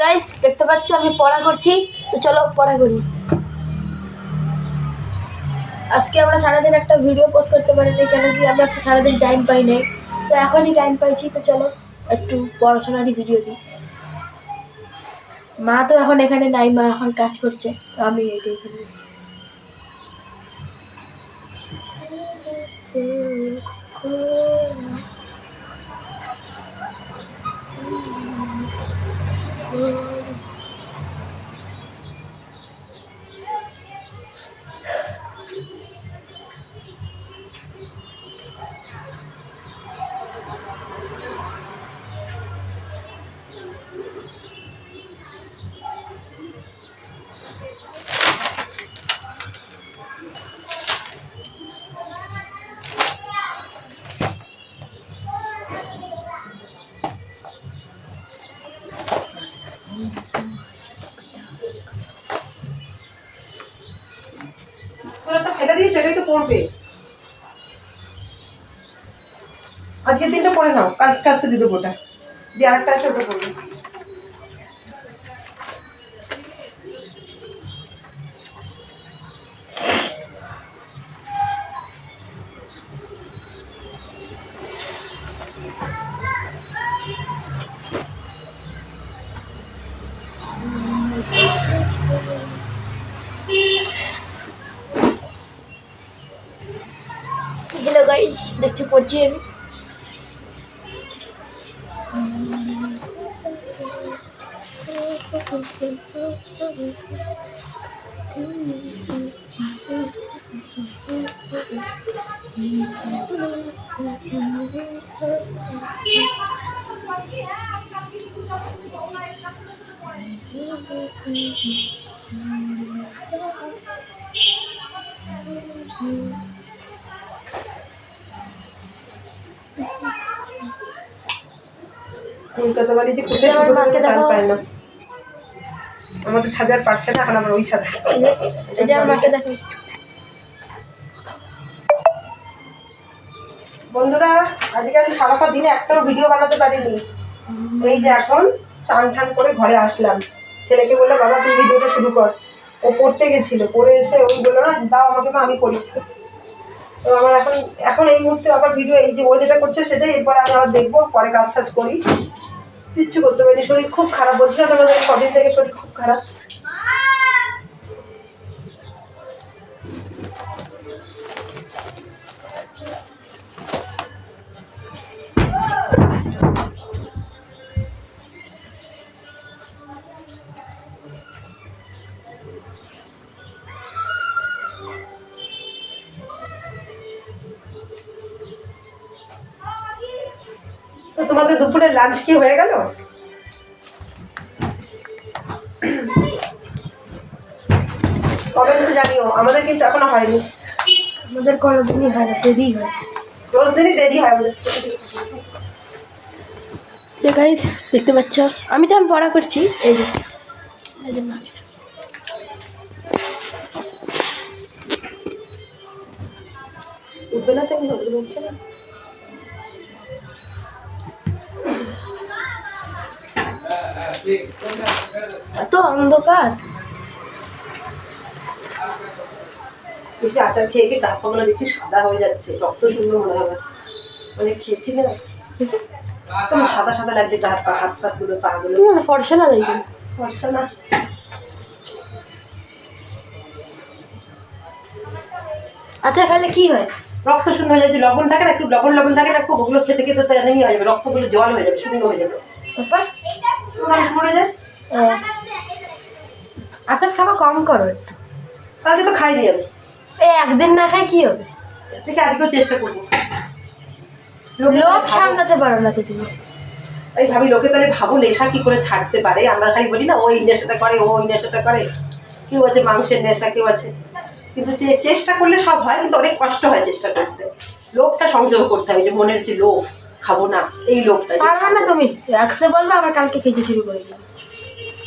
Guys দেখতে পাচ্ছ, আমি পড়া করছি। তো চলো পড়া করি। আজকে আমরা সারাদিন একটা ভিডিও পোস্ট করতে পারিনি কেন কি আমরা আজকে সারাদিন টাইম পাই নাই। তো এখনই টাইম পাইছি, তো চলো একটু পড়াশোনারই ভিডিও দিই। মা তো এখন এখানে নাই, মা এখন কাজ করছে, তো আমি এইটাই করি তোরা পড়বে? আজকে তিনটে পড়ে নাও, কাল কাজকে দিয়ে দেবো ওটা। দিয়ে আরেকটা আছে, ওটা পড়বে। দেখছ পড়ছি আমি কলকাতা বাড়ি যে কোথায় আমার শুধু মাকে তার পায় না। আমাদের ছাদে আর পারছে না এখন আবার ওই ছাদে। যে আমার মাকে দেখো বন্ধুরা আজকে আমি সারাটা দিনে একটাও ভিডিও বানাতে পারিনি। এই যে এখন চান ঠান করে ঘরে আসলাম। ছেলেকে বলল বাবা তুই ভিডিওটা শুরু কর। ও পড়তে গেছিল পড়ে এসে ওই বলল না দাও আমাকে মা আমি করি। তো আমার এখন এখন এই মুহূর্তে আবার ভিডিও এই যে ও যেটা করছে সেটাই, এরপরে আমি আবার দেখব, পরে কাজ টাজ করি। কিচ্ছু করতে পারিনি, শরীর খুব খারাপ বলছি না তোমাদের কদিন থেকে শরীর খুব খারাপ। তোমাদের দুপুরে লাঞ্চ কি হয়ে গেল? একটু জানিও আমাদের কিন্তু এখনও হয়নি। আমাদের কোনোদিনই হয় না দেরি হয়। রোজ দিনই দেরি হয় আমাদের। যে গাইস দেখতে পাচ্ছ? আমি তো আমি পড়া করছি এই যে। উঠবে না তো এত অন্ধকার। বেশি আচার খেয়ে খেয়ে দাঁত পাগুলো দেখছি সাদা হয়ে যাচ্ছে রক্ত শূন্য মনে হবে। অনেক খেয়েছি না? সাদা সাদা লাগছে হাত পা হাত পা গুলো পা গুলো ফর্সা না দেখি। ফর্সা না। আচ্ছা খাইলে কি হয়? রক্ত শূন্য হয়ে যাচ্ছে লবণ থাকে না একটু লবণ লবণ থাকে না খুব ওগুলো খেতে খেতে তো এনেমি হয়ে যাবে রক্তগুলো জল হয়ে যাবে শূন্য হয়ে যাবে। মরে যায়? আচার খাওয়া কম করো একটু। কালকে তো খাইনি আমি। এই একদিন না খাই কি হবে? দেখে আজকেও চেষ্টা করব। লোভ সামলাতে পারো না তো তুমি। তাই ভাবি লোকে তাহলে ভাবো নেশা কি করে ছাড়তে পারে? আমরা খালি বলি না ওই নেশাটা করে ও ওই নেশাটা করে। কেউ আছে মাংসের নেশা কেউ আছে। কিন্তু যে চেষ্টা করলে সব হয় কিন্তু অনেক কষ্ট হয় চেষ্টা করতে। লোভটা সংযোগ করতে হয় যে মনের যে লোভ। খাব না। এই পারবে না তুমি। একসে বলবে আবার কালকে খেতে শুরু করে দিবে।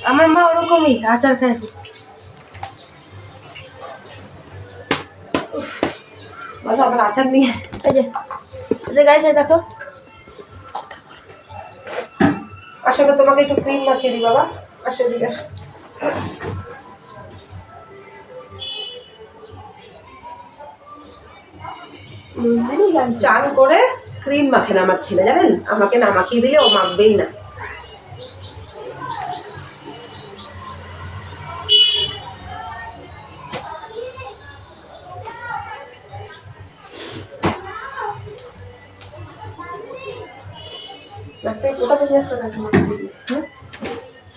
আমার মা ওরকমই আচার খায় বলো আমার আচার নিয়ে এই যে দেখো। আসলে তোমাকে একটু ক্রিম মাখিয়ে দিই বাবা। আসো এদিকে আসো। চান করে ক্রিম মাখে না আমার ছেলে, জানেন? আমাকে না মাখিয়ে দিলে ও মাখবেই না।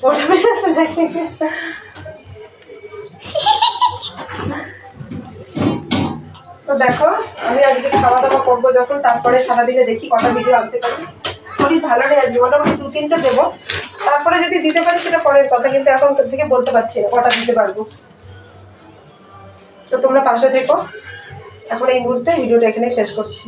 ওটা তো দেখো আমি আজকে খাওয়া দাওয়া করব যখন, তারপরে সারাদিনে দেখি কটা ভিডিও আনতে পারি। শরীর ভালো নেই আজকে, মোটামুটি দু তিনটে দেবো। তারপরে যদি দিতে পারি সেটা পরের কথা, কিন্তু এখন থেকে বলতে পারছি না, কটা দিতে পারব। তো তোমরা পাশে দেখো এখন এই মুহূর্তে ভিডিওটা এখানে শেষ করছি।